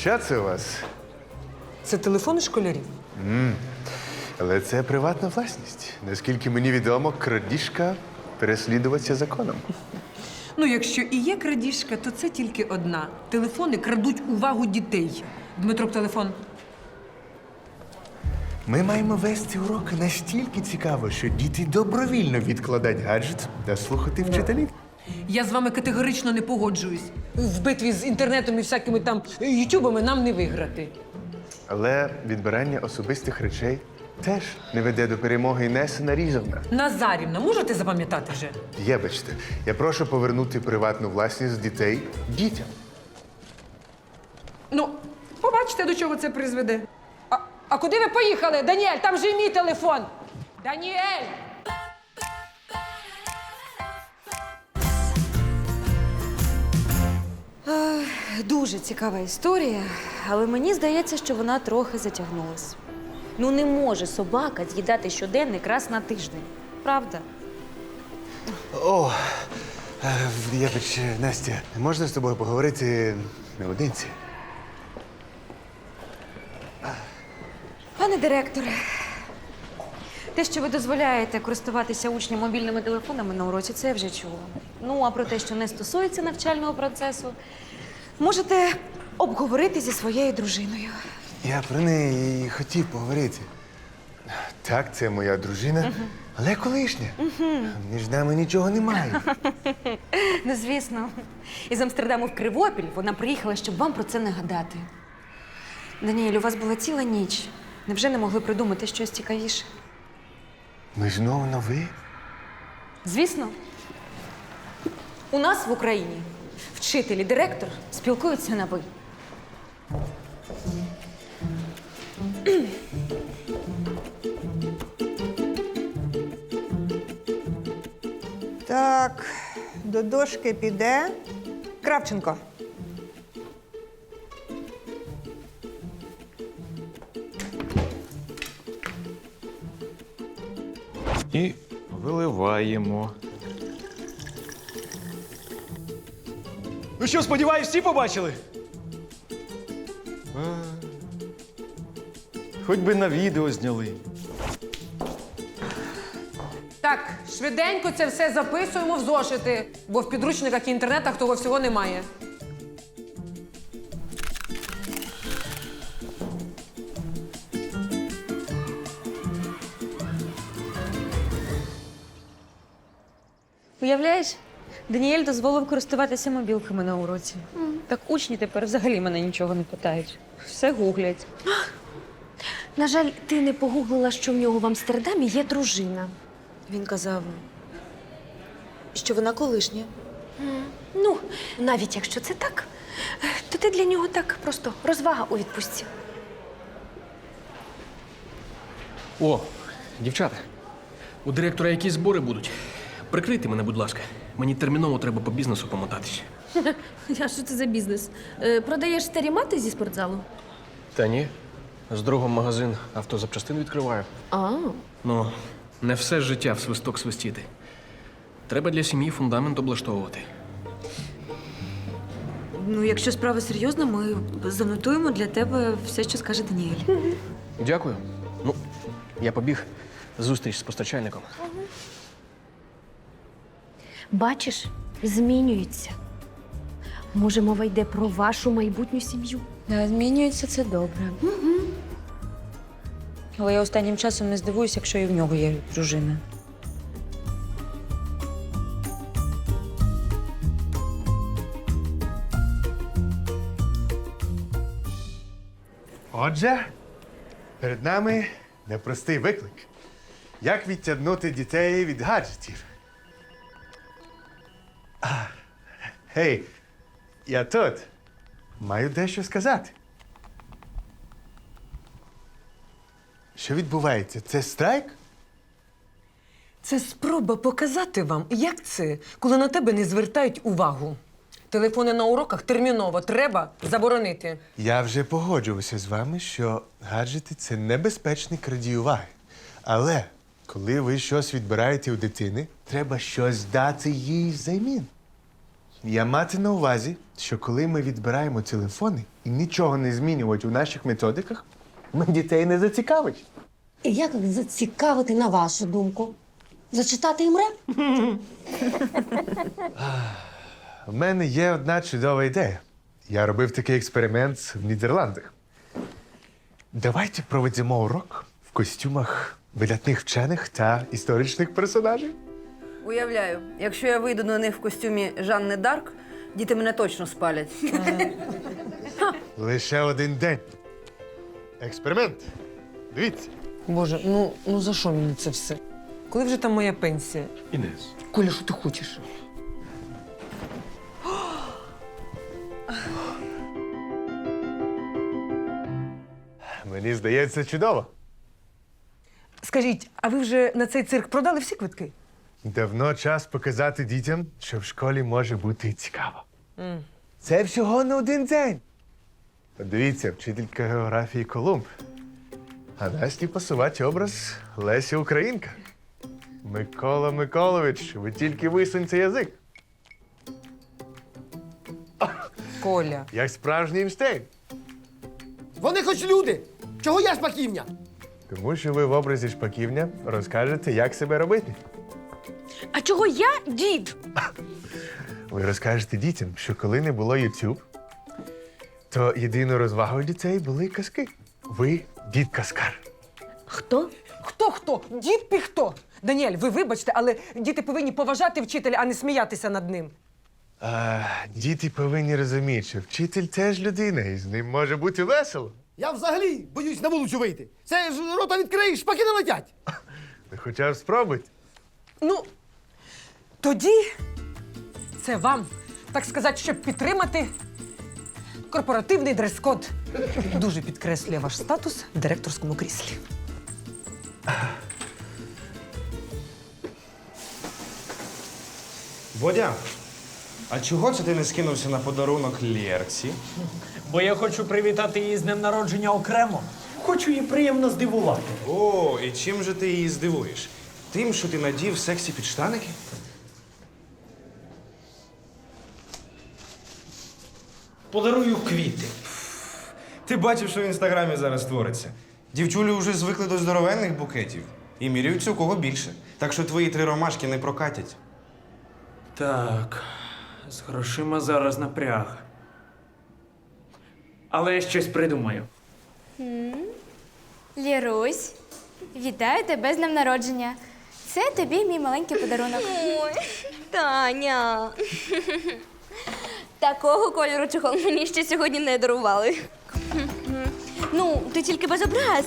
Що це у вас? Це телефони школярів. Але це приватна власність. Наскільки мені відомо, крадіжка переслідуватися законом. Ну, якщо і є крадіжка, то це тільки одна. Телефони крадуть увагу дітей. Дмитро, телефон. Ми маємо вести уроки настільки цікаво, що діти добровільно відкладають гаджет та слухати вчителів. Я з вами категорично не погоджуюсь. В битві з інтернетом і всякими там ютубами нам не виграти. Але відбирання особистих речей теж не веде до перемоги Інеса Нарізовна. Назарівна, можете запам'ятати вже? Єбачте, я прошу повернути приватну власність дітей дітям. Ну, побачите, до чого це призведе. А, а куди ви поїхали? Даніель, там же і мій телефон. Даніель! Дуже цікава історія, але мені здається, що вона трохи затягнулась. Ну не може собака з'їдати щоденник раз на тиждень. Правда? О, е, вибач, Настя, можна з тобою поговорити наодинці? Пане директоре, те, що ви дозволяєте користуватися учням мобільними телефонами на уроці, це я вже чула. Ну, а про те, що не стосується навчального процесу, можете обговорити зі своєю дружиною. Я про неї і хотів поговорити. Так, це моя дружина, але колишня. Між нами нічого немає. Ну, звісно. Із Амстердаму в Кривопіль вона приїхала, щоб вам про це нагадати. Даніель, у вас була ціла ніч. Невже не могли придумати щось цікавіше? Ми знову на ви? Звісно. У нас в Україні вчитель і директор спілкуються на ви. Так, до дошки піде. Кравченко. Виливаємо. Ну що, сподіваюсь, всі побачили? Хоч би на відео зняли. Так, швиденько це все записуємо в зошити, бо в підручниках і інтернетах того всього немає. Уявляєш, Даніель дозволив користуватися мобілками на уроці. Так учні тепер взагалі мене нічого не питають. Все гуглять. На жаль, ти не погуглила, що в нього в Амстердамі є дружина. Він казав, що вона колишня. Ну, навіть якщо це так, то ти для нього так просто розвага у відпустці. О, дівчата, у директора якісь збори будуть. Прикрийте мене, будь ласка. Мені терміново треба по бізнесу помотатися. А що це за бізнес? Е, продаєш старі мати зі спортзалу? Та ні. З другом магазин автозапчастин відкриваю. А, Ну, не все життя в свисток свистіти. Треба для сім'ї фундамент облаштовувати. Ну, якщо справа серйозна, ми занотуємо для тебе все, що скаже Даніель. Дякую. Ну, я побіг. Зустріч з постачальником. Бачиш, змінюється. Може, мова йде про вашу майбутню сім'ю? Змінюється це добре. Але я останнім часом не здивуюся, якщо і в нього є дружина. Отже, перед нами непростий виклик. Як відтягнути дітей від гаджетів? А, гей, я тут. Маю дещо сказати. Що відбувається? Це страйк? Це спроба показати вам, як це, коли на тебе не звертають увагу. Телефони на уроках терміново треба заборонити. Я вже погоджувався з вами, що гаджети це небезпечний крадій уваги. Але коли ви щось відбираєте у дитини, треба щось дати їй взамін. Я мати на увазі, що коли ми відбираємо телефони і нічого не змінювати у наших методиках, ми дітей не зацікавить. І як їх зацікавити, на вашу думку? Зачитати їм реп? В мене є одна чудова ідея. Я робив такий експеримент в Нідерландах. Давайте проведемо урок в костюмах видатних вчених та історичних персонажів. Уявляю, якщо я вийду на них в костюмі Жанни Дарк, діти мене точно спалять. Лише один день. Експеримент. Дивіться. Боже, ну, ну за що мені це все? Коли вже там моя пенсія? Інес. Коля, що ти хочеш? Мені здається, чудово. Скажіть, а ви вже на цей цирк продали всі квитки? Давно час показати дітям, що в школі може бути цікаво. Це всього на один день. Подивіться, вчителька географії Колумб. А Насті пасувати образ Леся Українка. Микола Миколович, ви тільки висуньте язик, Коля. як справжній Ейнштейн. Вони хоч люди. Чого я шпаківня? Тому що ви в образі шпаківня розкажете, як себе робити. А чого я дід? Ви розкажете дітям, що коли не було YouTube, то єдиною розвагою дітей були казки. Ви дід Каскар. Хто? Хто хто? Дід піхто? Даніель, ви вибачте, але діти повинні поважати вчителя, а не сміятися над ним. А, діти повинні розуміти, що вчитель теж людина, і з ним може бути весело. Я взагалі боюсь на вулицю вийти. Це ж рота відкриєш, шпаки не летять. Хоча б спробуйте. Ну, тоді це вам, так сказати, щоб підтримати корпоративний дрес-код. Дуже підкреслює ваш статус в директорському кріслі. Бодя, а чого це ти не скинувся на подарунок Лєрці? Бо я хочу привітати її з днем народження окремо. Хочу її приємно здивувати. О, і чим же ти її здивуєш? Тим, що ти надів сексі підштаники? Подарую квіти. Ти бачив, що в інстаграмі зараз твориться. Дівчулі вже звикли до здоровенних букетів і міряються у кого більше. Так що твої три ромашки не прокатять. Так, з грошима зараз напряг. Але я щось придумаю. Лірусь, вітаю тебе з днем народження. Це тобі мій маленький подарунок. Ой, Таня. Такого кольору чохол мені ще сьогодні не дарували. Ну, ти тільки без образ.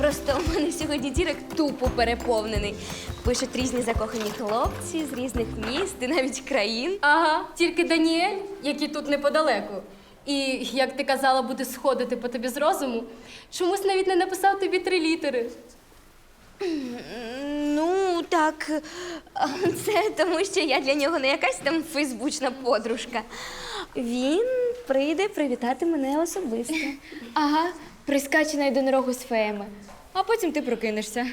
Просто у мене сьогодні дірек тупо переповнений. Пишуть різні закохані хлопці з різних міст і навіть країн. Ага, тільки Даніель, який тут неподалеку. І, як ти казала, буде сходити по тобі з розуму, чомусь навіть не написав тобі три літери. Ну, так, це тому, що я для нього не якась там фейсбучна подружка. Він прийде привітати мене особисто. Ага, прискаче на єдинорогу з феями. А потім ти прокинешся.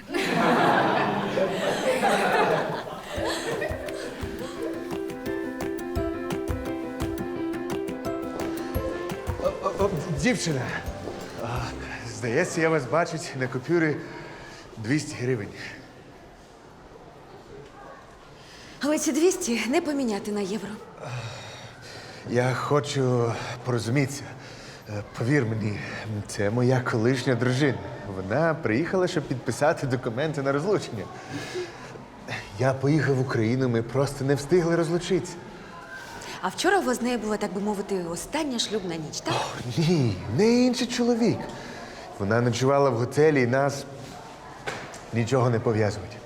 Дівчина. А, здається, я вас бачить на купюрі 200 гривень. Але ці 200 не поміняти на євро. Я хочу порозумітися. Е, Повір мені, це моя колишня дружина. Вона приїхала, щоб підписати документи на розлучення. Я поїхав в Україну, ми просто не встигли розлучитися. А вчора у вас з нею була, так би мовити, остання шлюбна ніч, так? Ні, не інший чоловік. Вона ночувала в готелі і нас нічого не пов'язують.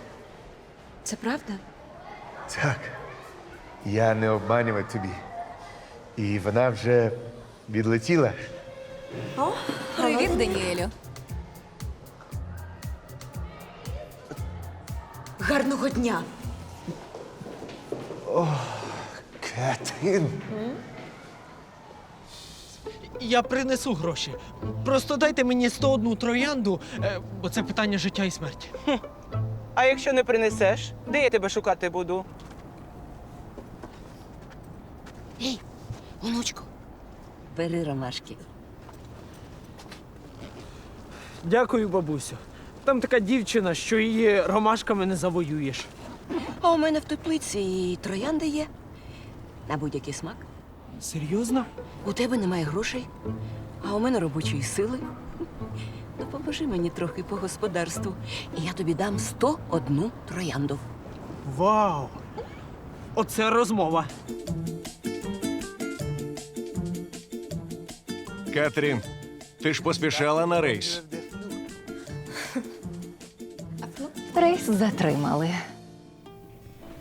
Це правда? Так. Я не обманював тобі. І вона вже відлетіла. Привіт, Даніелю. Гарного дня. Кетин. Я принесу гроші. Просто дайте мені 101 троянду, е, бо це питання життя і смерті. А якщо не принесеш, де я тебе шукати буду? Ей, онучку, бери ромашки. Дякую, бабусю. Там така дівчина, що її ромашками не завоюєш. А у мене в теплиці і троянди є. На будь-який смак. Серйозно? У тебе немає грошей, а у мене робочої сили. Допоможи мені трохи по господарству, і я тобі дам 101 троянду. Вау! Оце розмова. Катрін, ти ж поспішала на рейс. Рейс затримали.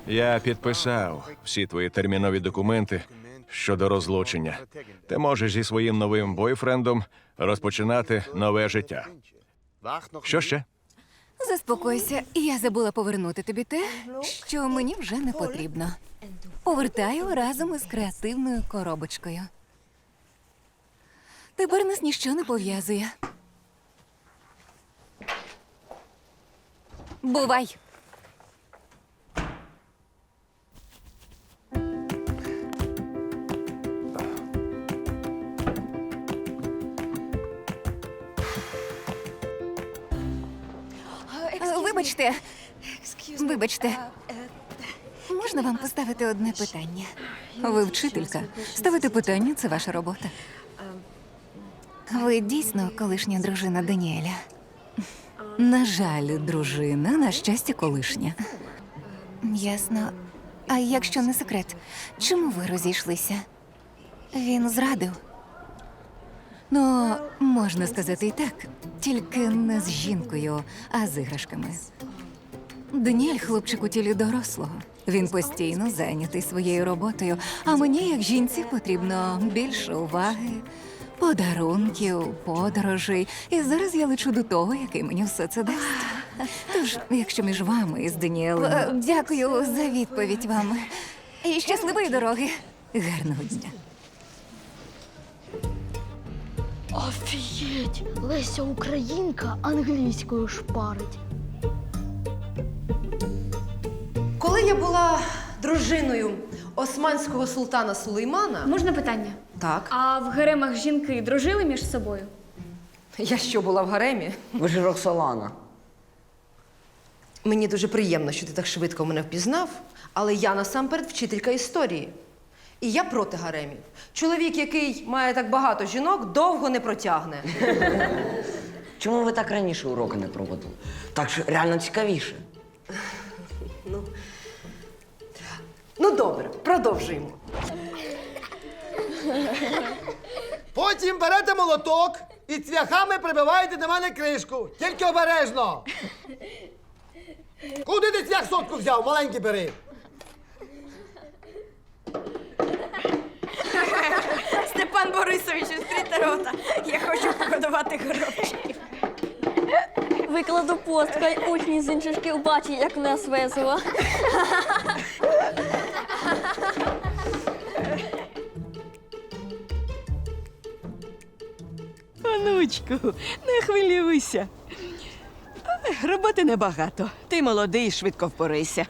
Я підписав всі твої термінові документи щодо розлучення. Ти можеш зі своїм новим бойфрендом розпочинати нове життя. Що ще? Заспокойся, я забула повернути тобі те, що мені вже не потрібно. Повертаю разом із креативною коробочкою. Тепер нас ніщо не пов'язує. Бувай! Вибачте, вибачте. Можна вам поставити одне питання? Ви вчителька. Ставити питання це ваша робота. Ви дійсно колишня дружина Даніеля? На жаль, дружина, на щастя, колишня. Ясно. А якщо не секрет, чому ви розійшлися? Він зрадив. Ну, можна сказати і так, тільки не з жінкою, а з іграшками. Даніель хлопчик у тілі дорослого. Він постійно зайнятий своєю роботою, а мені, як жінці, потрібно більше уваги, подарунків, подорожей. І зараз я лечу до того, який мені все це дасть. Тож, якщо між вами і з Даніелем... Дякую за відповідь вам. І щасливої дороги. Гарного дня. Офігеть! Леся Українка англійською шпарить. Коли я була дружиною османського султана Сулеймана, Можна питання? так, А в гаремах жінки дружили між собою? я що була в гаремі? Ви ж Роксолана. Мені дуже приємно, що ти так швидко мене впізнав, але я насамперед вчителька історії. І я проти гаремів. Чоловік, який має так багато жінок, довго не протягне. Чому ви так раніше уроки не проводили? Так що реально цікавіше. Ну добре, продовжуємо. Потім берете молоток і цвяхами прибиваєте на мене кришку. Тільки обережно. Куди ти цвях сотку взяв? Маленький бери. Степан Борисович, відкрийте рота. Я хочу погодувати горобчиків. Викладу пост, хай учні з інших шкіл бачать, як нас весело. Онучку, не хвилюйся. Роботи небагато. Ти молодий, швидко впорися.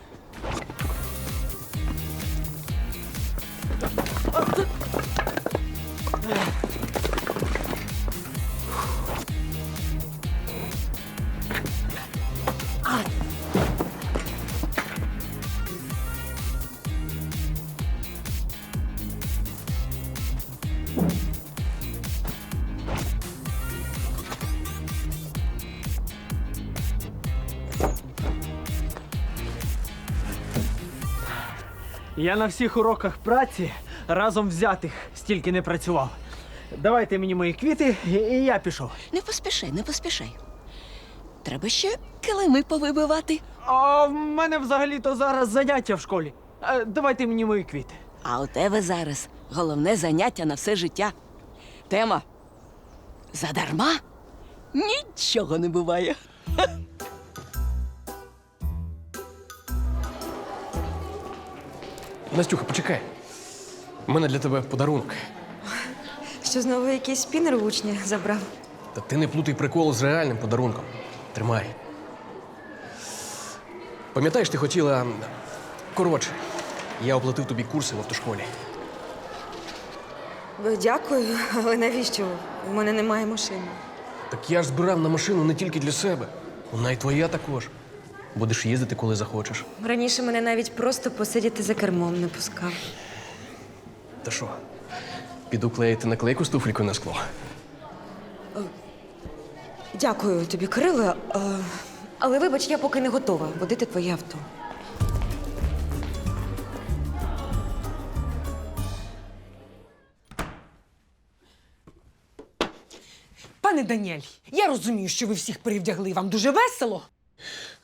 Я на всіх уроках праці разом взятих стільки не працював. Давайте мені мої квіти, і, і я пішов. Не поспішай, не поспішай. Треба ще килими повибивати. А в мене взагалі-то зараз заняття в школі. Е, Давайте мені мої квіти. А у тебе зараз головне заняття на все життя. Тема. Задарма нічого не буває. Настюха, почекай. У мене для тебе подарунок. Що знову якийсь спінер в учня забрав? Та ти не плутай прикол з реальним подарунком. Тримай. Пам'ятаєш, ти хотіла. Коротше, я оплатив тобі курси в автошколі. Дякую, але навіщо? У мене немає машини. Так я ж збирав на машину не тільки для себе. Вона і твоя також. Будеш їздити, коли захочеш. Раніше мене навіть просто посидіти за кермом не пускав. Та що? Піду клеїти наклейку з туфлікою на скло. Дякую тобі, Кирило. е, Але вибач, я поки не готова водити твоє авто. Пане Даніель, я розумію, що ви всіх перевдягли. Вам дуже весело.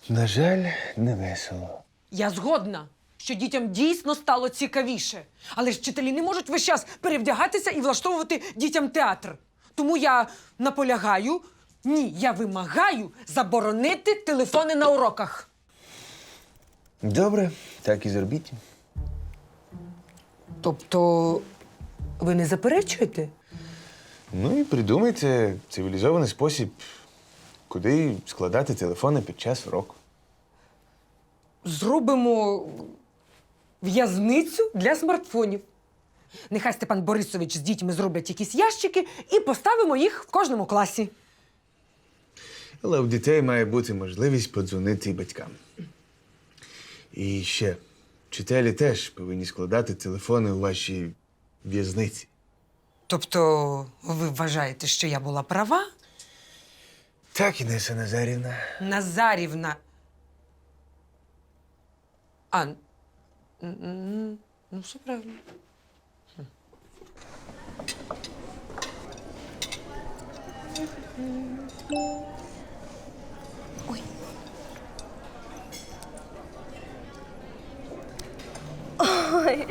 На жаль, не весело. Я згодна, що дітям дійсно стало цікавіше. Але ж вчителі не можуть весь час перевдягатися і влаштовувати дітям театр. Тому я наполягаю, ні, я вимагаю заборонити телефони на уроках. Добре, так і зробіть. Тобто, ви не заперечуєте? Ну і придумайте цивілізований спосіб, куди складати телефони під час уроку. Зробимо в'язницю для смартфонів. Нехай Степан Борисович з дітьми зроблять якісь ящики і поставимо їх в кожному класі. Але у дітей має бути можливість подзвонити батькам. І ще, вчителі теж повинні складати телефони у вашій в'язниці. Тобто, ви вважаєте, що я була права? Так, Інеса Назарівна. Назарівна. А. Ну, все правильно. Ой,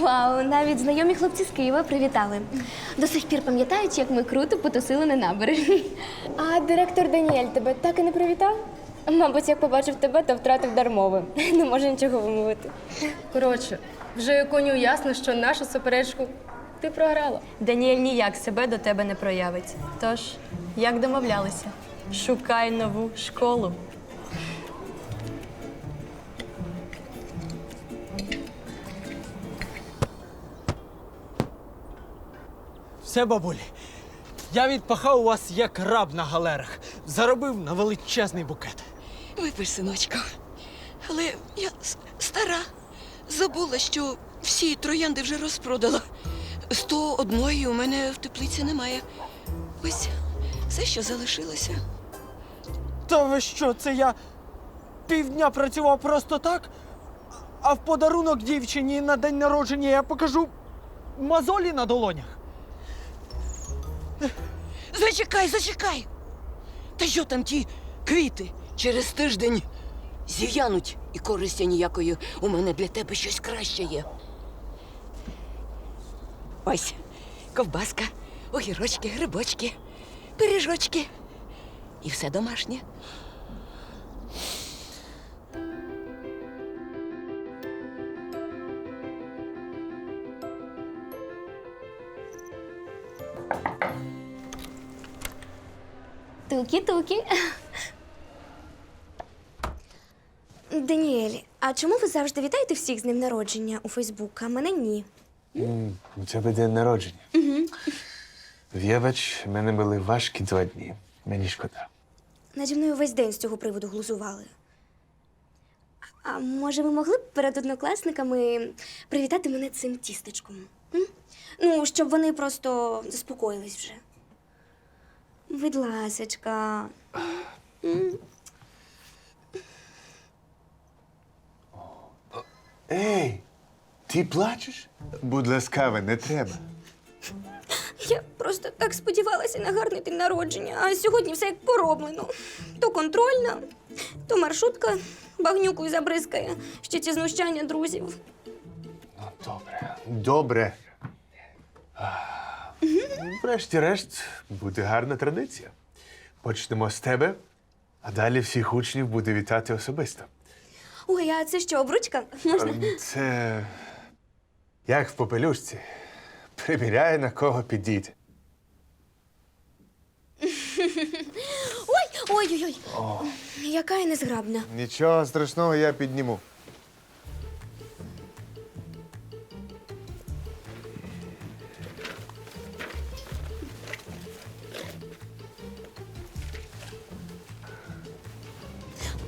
вау, навіть знайомі хлопці з Києва привітали. До сих пір пам'ятають, як ми круто потусили на набережні. А директор Даніель тебе так і не привітав? Мабуть, як побачив тебе, то втратив дар мови. Не може нічого вимовити. Коротше, вже коню ясно, що нашу суперечку ти програла. Даніель ніяк себе до тебе не проявить. Тож, як домовлялися, шукай нову школу. Все, бабулі. Я відпахав у вас як раб на галерах. Заробив на величезний букет. Випиш, синочко. Але я стара. Забула, що всі троянди вже розпродала. Сто одної у мене в теплиці немає. Ось все, що залишилося. Та ви що, це я півдня працював просто так? А в подарунок дівчині на день народження я покажу мозолі на долонях. Зачекай, зачекай. Та що там ті квіти через тиждень зів'януть і користі ніякої. У мене для тебе щось краще є. Ось ковбаска, огірочки, грибочки, пиріжочки. І все домашнє. Тукі-тукі. Даніель, а чому ви завжди вітаєте всіх з днем народження у Фейсбук, а мене ні? М, У тебе день народження. Угу. В мене були важкі два дні. Мені шкода. Наді мною весь день з цього приводу глузували. А може, ви могли б перед однокласниками привітати мене цим тістечком? М? Ну, щоб вони просто заспокоїлись вже. Будь ласочка. М? Ей, ти плачеш? Будь ласкава, не треба. Я просто так сподівалася на гарний день народження, а сьогодні все як пороблено. То контрольна, то маршрутка багнюкою забризкає. Ще ці знущання друзів. Ну, добре. Добре. Врешті-решт, буде гарна традиція. Почнемо з тебе, а далі всіх учнів буде вітати особисто. Ой, а це що, обручка? Можна? Ем, це як в попелюшці. Приміряє на кого підійти. Ой, ой, ой, ой. Яка я незграбна. Нічого страшного, я підніму.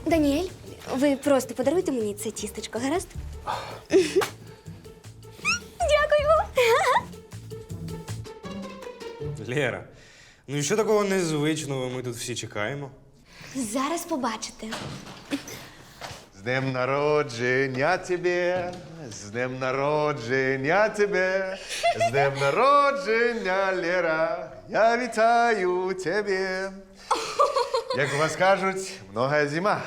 Даніель. Ви просто подаруйте мені це тістечко, гаразд? Дякую. Лєра, ну і що такого незвичного ми тут всі чекаємо? Зараз побачите. З днем народження тебе, з днем народження тебе, з днем народження, Лера, я вітаю тебе. Як у вас кажуть, много зима.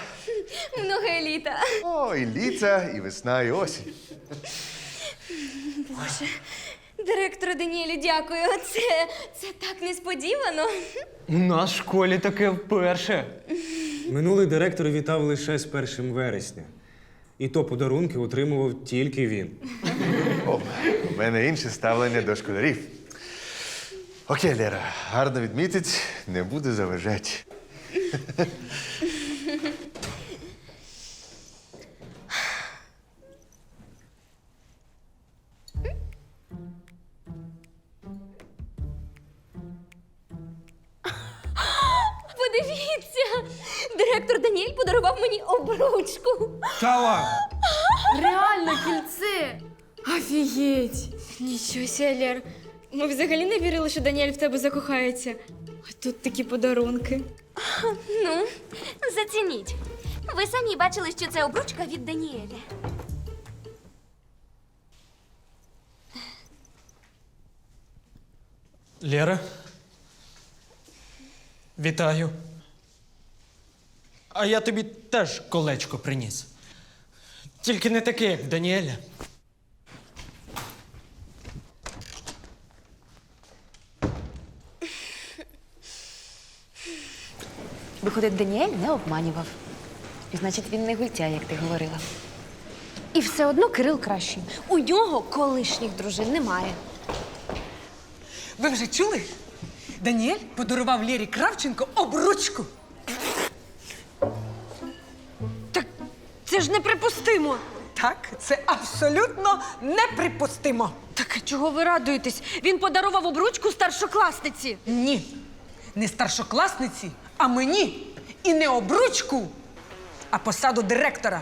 Много літа. О, і літа, і весна, і осінь. Боже. Директору Даніелю, дякую. Це, це так несподівано. У нас в школі таке вперше. Минулий директор вітав лише з 1 вересня. І то подарунки отримував тільки він. О, у мене інше ставлення до школярів. Окей, Лера, гарно відмітить, не буду заважати. Подивіться, директор Даніель подарував мені обручку. Та ладно. Реально кільце! Офігеть! Нічого ся, Лєр. Ми взагалі не вірили, що Даніель в тебе закохається. А тут такі подарунки. Ну, зацініть. Ви самі бачили, що це обручка від Даніеля. Лера. Вітаю. А я тобі теж колечко приніс. Тільки не таке, як Даніеля. Виходить, Даніель не обманював. Значить, він не гультя, як ти говорила. І все одно Кирил кращий. У нього колишніх дружин немає. Ви вже чули? Даніель подарував Лєрі Кравченко обручку. Так Це ж неприпустимо. Так, це абсолютно неприпустимо. Так чого ви радуєтесь? Він подарував обручку старшокласниці. Ні, не старшокласниці, а мені. І не обручку, а посаду директора.